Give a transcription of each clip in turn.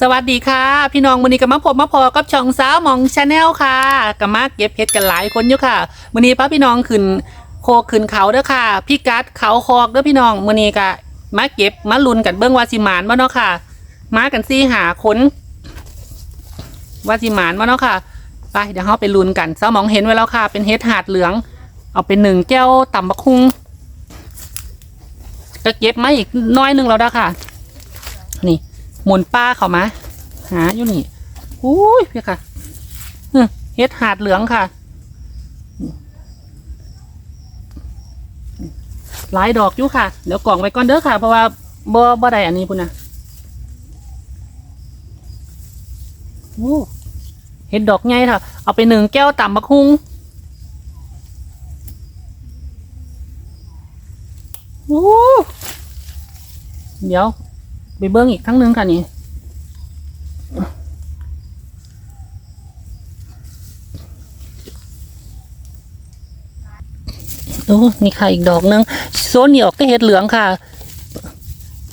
สวัสดีค่ะ พี่น้องมือนี้กับมาพบมาพอกับช่องสาวมองชาแนลค่ะกับมาเก็บเห็ดกันหลายคนอยู่ค่ะมือนี้พาพี่น้องขึ้นโคขึ้นเขาเด้อค่ะ พี่กัดเขาคอกเด้อพี่น้องมือนี้ก็มาเก็บมาลุนกันเบิ้องวาสิหมานบ่เนาะค่ะ มากันซี่หาคนวาสิหมานบ่เนาะค่ะไปเดี๋ยวเราไปลุนกันสาวมองเห็นไว้แล้วค่ะ เป็นเห็ดหาดเหลือง เอาเป็นหนึ่งแก้วต่ำบักคุงก็เก็บมาอีกน้อยหนึงแล้วนะค่ะ หมุนป้าเขามา หาอยู่นี่อุ้ยพี่ค่ะเฮ็ดหาดเหลืองค่ะหลายดอกอยู่ค่ะ เดี๋ยวกล่องไวก่อนเด้อค่ะ เพราะว่าบ่บ่ได้อันนี้พุ่นนะโอ้เฮ็ดดอกใหญ่ค่ะ เอาไปหนึ่งแก้วต่ำบักฮุงโอ้เดี๋ยว ไปเบิ้งอีกทั้งหนึงค่ะนี่โอ้นี่ค่ะอีกดอกหนึงโซนนี่ออกแต่เห็ดเหลืองค่ะ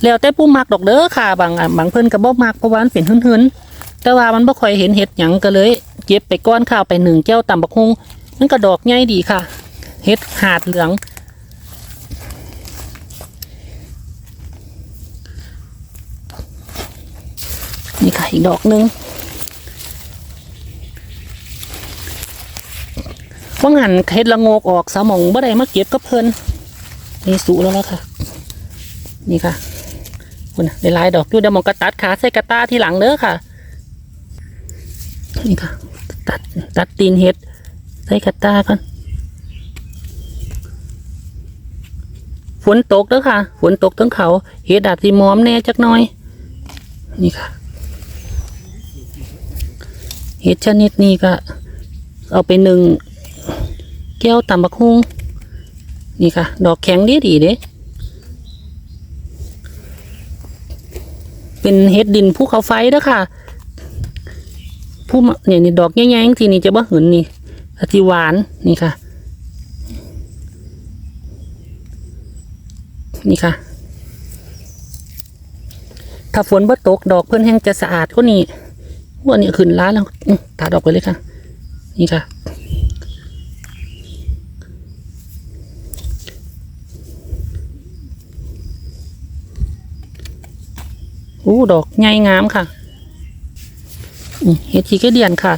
แล้วแต่ผู้มักดอกเด้อค่ะ บางบางเพิ่อนก็บ่มักเพราะว่ามันเป็นหืนๆแต่ว่ามันบ่ค่อยเห็นเห็ดหยังก็เลยเก็บไปก้อนข้าวไปหนึ่งแก้วตำบักฮุงมันก็ดอกใหญ่ดีค่ะ เห็ดหาดเหลือง ค่ะ อีกดอกหนึงว่างหันเฮ็ดละโงกออกสามองบ่ได้มาเก็บกับเพิ่นนี่สูแล้วแล้วค่ะ นี่ค่ะคุณได้หลายดอกอยู่เดี๋ยวมองกระตัดขาใส่กระตาที่หลังเด้อค่ะ นี่ค่ะ ตัดตัดตีนเฮ็ดใส่กระตาก่อนฝนตกเด้อค่ะ ฝนตกทั้งเขา เฮ็ดอาจสิมอมแน่จักหน่อย นี่ค่ะ เห็ดชนิดนี้ก็ เอาไปหนึ่งแก้วตำบักฮุงนี่ค่ะ ดอกแข็งดีดีเด้เป็นเห็ดดินภูเขาไฟเด้อค่ะผู้เนี่ยนี่ดอกแง่ๆทีนี้จะบ่หืนนี่อธิหวานนี่ค่ะ นี่ค่ะ ถ้าฝนบ่ตกดอกเพิ่นแห้งจะสะอาดกว่านี้ วันนี้ขึ้นร้านแล้วอื้อตัดออกไปเลยค่ะ นี่ค่ะอู้ดอกใหญ่งามค่ะอืมเฮ็ดทีก็เดียนค่ะ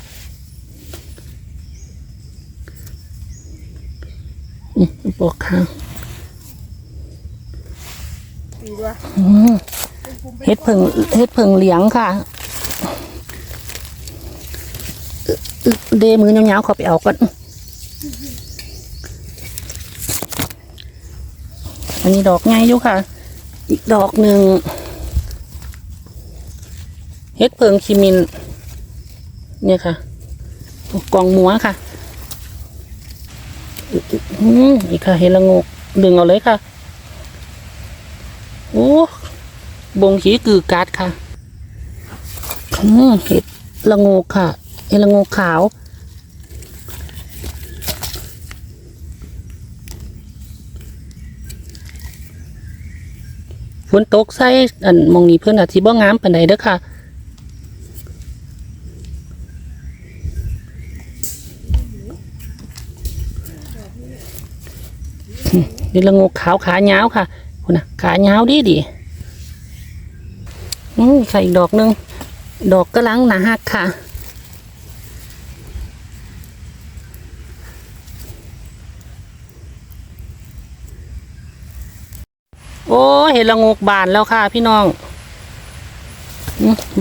อืมปอกค่ะดีด้วยอืมเฮ็ดเพิงเฮ็ดเพิงเหลียงค่ะ เดมือยาๆเขอไปเอาก่อนอันนี้ดอกไงอยู่ค่ะ อีกดอกหนึ่งเฮ็ดเพิงคิมิน เนี่ยค่ะกองมัวค่ะอืมอีกค่ะเห็ดละงกดึงเอาเลยค่ะโอ้บงขีกือกาดค่ะอืมเห็ดละงกค่ะ เห็ดลงกขาว ฝนตกใส่อันมองนี้เพื่อนอาจสิบ่งามปานใดเด้อค่ะนี่ละงูขาวขาเงาค่ะคุณนะขาเงาดีดีอืมใส่อีกดอกหนึ่งดอกกระลังหนาหักค่ะ อ้เห็นละงกบานแล้วค่ะ พี่น้อง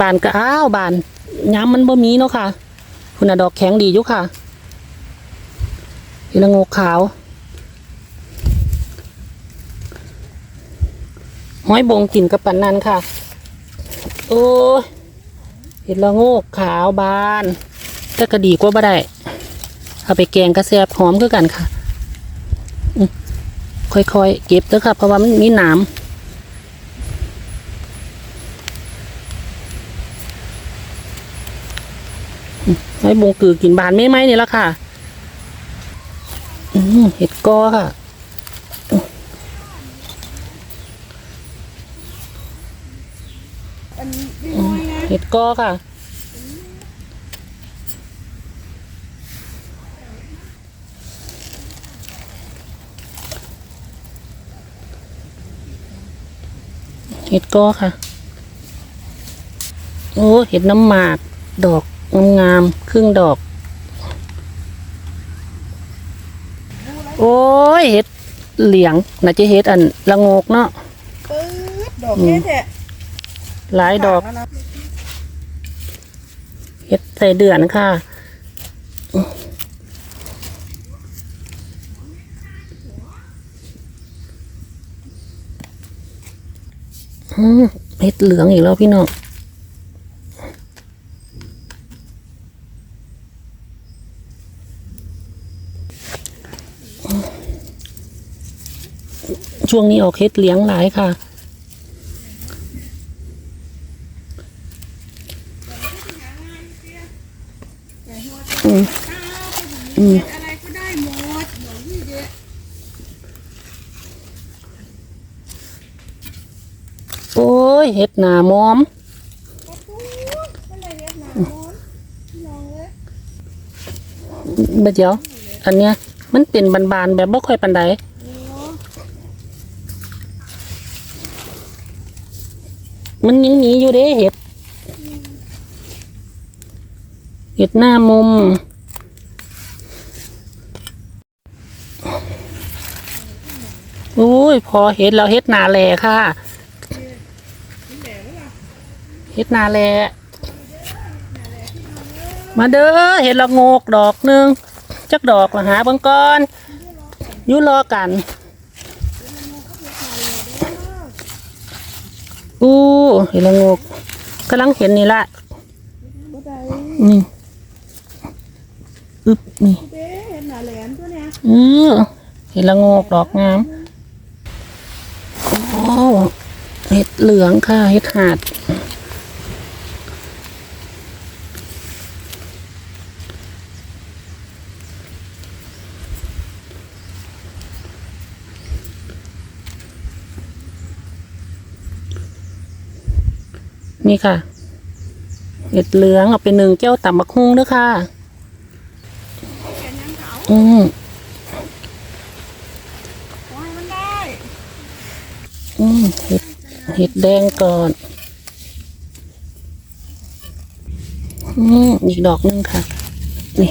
บานก็อ้าวบานย้ำมันบ่มีเนาะค่ะ คุณน่ะดอกแข็งดีอยู่ค่ะเห็นละงูขาวห้อยบงกินกับปันนันค่ะ โอ้เห็ดละงกขาวบานแต่ก็ดีกว่าบ่ได้เอาไปแกงกระแซบหอมคือกันค่ะ ค่อยๆ เก็บเด้อค่ะเพราะว่ามันมีหนามอืมห้บงกือกินบานไม่ไหมนี่ละค่ะเห็ดกอค่ะเห็ดกอค่ะ เห็ดกอค่ะ โอ้เห็ดน้ำหมาก ดอกงามๆครึ่งดอก โอ้ยเห็ดเหลียงน่าจะเห็ดอันละโงกเนาะปื๊ดดอกแค่แท้หลายดอกแล้วนะเห็ดใส่เดือนค่ะ อืมเห็ดเหลืองอีกแล้วพี่น้องช่วงนี้ออกเห็ดเหลี้ยงหลายค่ะ อืมอืมอะไรก็ได้หมดหมดนี่เด็กโยเห็ดหนามอมเลยเรียกหนามอนลองเลยเดี๋ยว อันเนี้ย มันเป็นบานๆแบบบ่ค่อยปันใดโอ้มันยังหนีอยู่เด้เห็ด เห็ดหน้ามุม โอ้ย พอเห็ดแล้วเห็ดหนาแหล่ค่ะ เห็ดนาแลมาเด้อเห็ดละงกดอกหนึ่งจักดอกละหาเบิ่งก่อนอยู่รอกันอู้เห็ดละงกกำลังเห็นนี่ละนี่อึบนี่เห็นนาแหลมตัวเนี้ยเออเห็ดละงกดอกงามโอ้เห็ดเหลืองค่ะเห็ดหาด นี่ค่ะเห็ดเหลืองเอาไปหนึ่งแก้วตำบักฮุ้งด้วยค่ะอืมอืมเห็ดเห็ดแดงก่อน อืมอีกดอกหนึงค่ะ นี่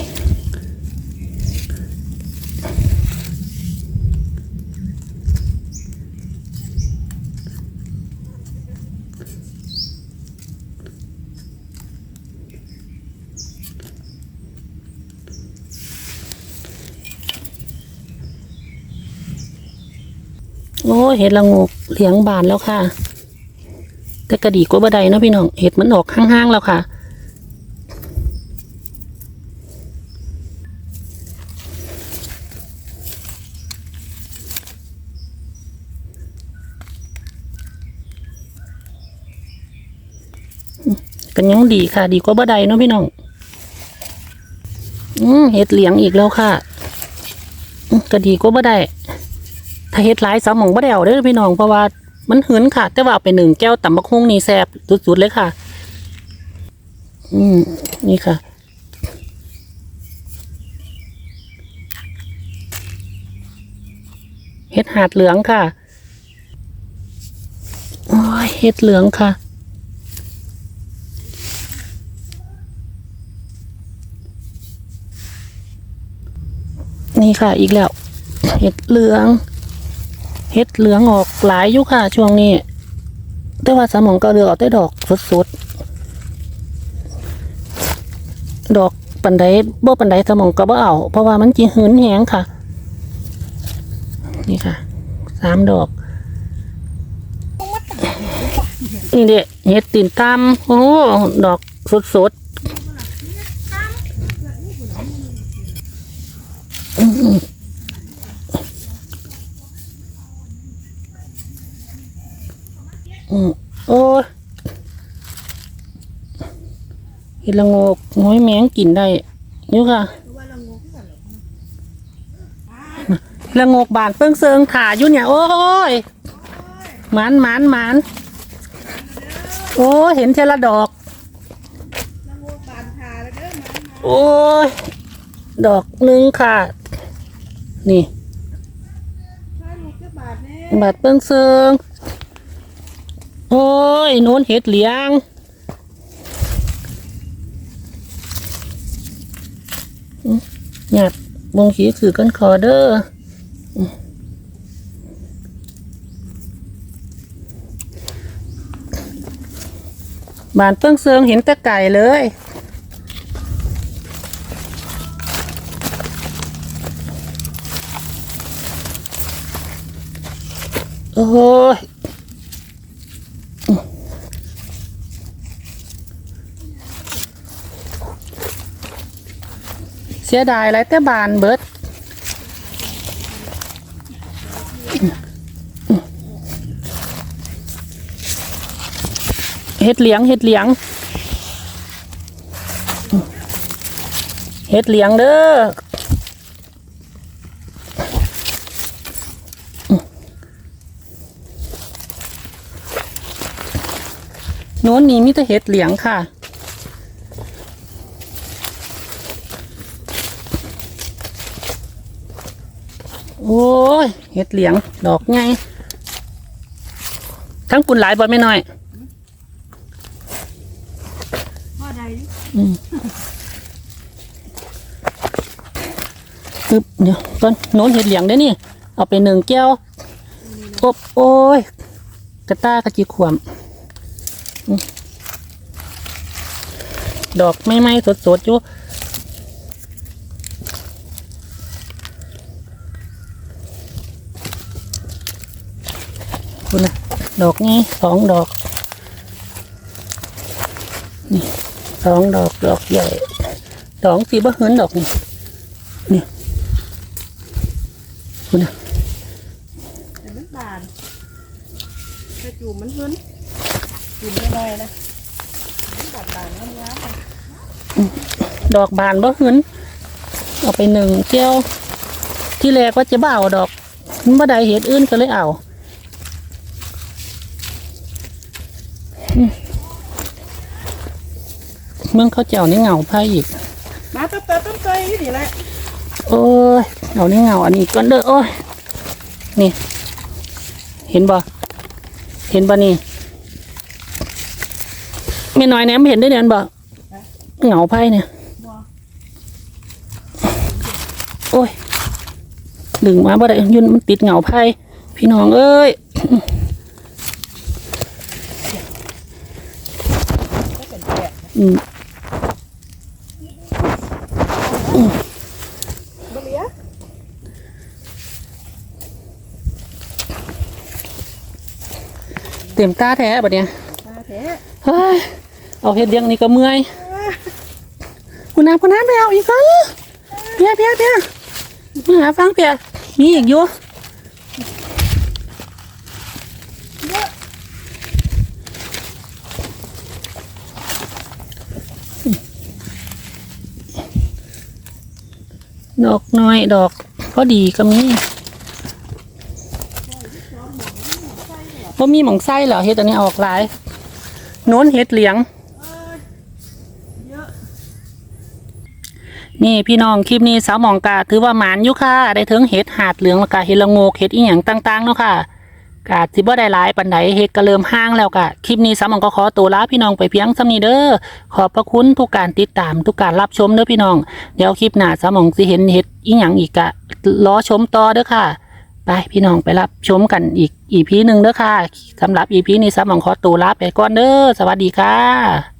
เห็ดละงกเหลียงบานแล้วค่ะ แต่กระดีกว่าบไดเนะพี่น้อง เห็ดมันออกห้างๆแล้วค่ะ กันยังดีค่ะ ดีกว่าบไดเนะพี่น้อง อืมเห็ดเหลียงอีกแล้วค่ะ ก็ดีกว่าบได ถ้าเฮ็ดหลายสามหมองบ่ได้เอาเด้อพี่น้องเพราะว่ามันหืนค่ะ แต่ว่าเอาไปหนึ่งแก้วตำบักฮุ่งนี่แซ่บสุดๆเลยค่ะ อืมนี่ค่ะเฮ็ดหาดเหลืองค่ะ โอ้ยเฮ็ดเหลืองค่ะ นี่ค่ะอีกแล้ว เห็ดเหลือง เห็ดเหลืองออกหลายอยู่ค่ะ ช่วงนี้ แต่ว่าสมองก็เลือกเอาแต่ดอกสดๆ ดอกปันไดบ่ปันไดสมองก็บ่เอา เพราะว่ามันจีหืนแหงค่ะ นี่ค่ะสามดอก นี่เด็เห็ดตีนตามโอ้ดอกสดๆอืม อืม โอ้ยเห็ดละงกง้อยแมงกินได้อยู่ค่ะละงงกันหรอกบานเปิ้งเซิงขาอยู่เนี่ย โอ้ยหมันหมันหมันโอ้เห็นเทละดอกโงกบานทาแล้วเด้อมามาโอ้ย ดอกหนึ่งค่ะ นี่ถ้าลูกจะบาดแน่บาดเปิ้งเซิง โอ้ยโน้นเห็ดเหลียงหยัดบงขีถือกันคอเด้ออื้อบานเปิ้งเซิงเห็นแต่ไก่เลยโอ้ย สียดายไรแต่บานเบิดเห็ดเหลียงเห็ดเหลียงเห็ดเหลียงเด้อโน้นนี้มีแต่เห็ดเหลียงค่ะ โอ้ยเห็ดเหลียง ดอกไงทั้งปุ่นหลายบอลไม่น้อยพ่อใดปึ๊บเดี๋ยวต้นโน้นเห็ดเหลียงได้อนี่ เอาไปหนึ่งแก้วอบโอ้ย กระต้ากระจิขวมอืมดอกไม่ไหม้สดๆอยู่ คุณนะ ดอกนี้สองดอก นี่สองดอกดอกใหญ่ดอกสีบะเหินดอกนี่นี่คุณนะแต่มันบานกระจูมมันหึนจูมไม่ได้นะมันบาดบานงามๆอะดอกบานบะเหินเอาไปหนึ่งเจ้าที่แรกว่าจะบ่เอาดอกมันบ่ได้เห็ดอื่นก็เลยเอาอืม เมืองเขาเจ้านี่เหงาไพ่อีก มาต้มเตยต้มเตยนี่แหละโอ้ยเอานี่เหงาอันนี้ก่อนเด้อโอ้ยนี่ เห็นบ่เห็นบ่นี่ไม่น้อยแหนมเห็นได้เนี่ยนบ่เหงาไพ่เนี่ยโอ้ยดึงมาบ่ได้ยุ่นมันติดเหงาไพ่พี่น้องเอ้ย เป็นแปดอืมบ่เหลียเต็มตาแท้บัดเนี่ยมาแท้เฮ้ยเอาเฮ็ดเลี้ยงนี่ก็เมื่อยคุณน้าคุณน้าไปเอาอีกอะเพียเพียเพียมาหาฟังเพียมีอีกอยู่ ดอกน้อยดอกพอดีก็มีว่ามีหมองไส้เหรอเฮ็ดอันนี้ออกหลายโน้นเฮ็ดเหลียงนี่พี่น้องคลิปนี้สาวหมองกาถือว่าหมานอยู่ค่ะ ได้ถึงเห็ดหาดเหลืองแล้วก็เห็ดละโงกเห็ดอีหยังต่างๆเนาะค่ะ กาสิบ่ได้หลายปันไดเฮ็ดก็เริ่มห้างแล้วกะคลิปนี้สาวหมองก็ขอตัวลาพี่น้องไปเพียงสำนี้เด้อขอบพระคุณทุกการติดตามทุกการรับชมเด้อพี่น้อง เดี๋ยวคลิปหน้าสาวหมองสิเห็นเฮ็ดอีหยังอีกกะรอชมต่อเด้อค่ะ ไปพี่น้องไปรับชมกันอีกอีพีหนึ่งเด้อค่ะสำหรับอีพีนี้สาวหมองขอตัวลาไปก่อนเด้อสวัสดีค่ะ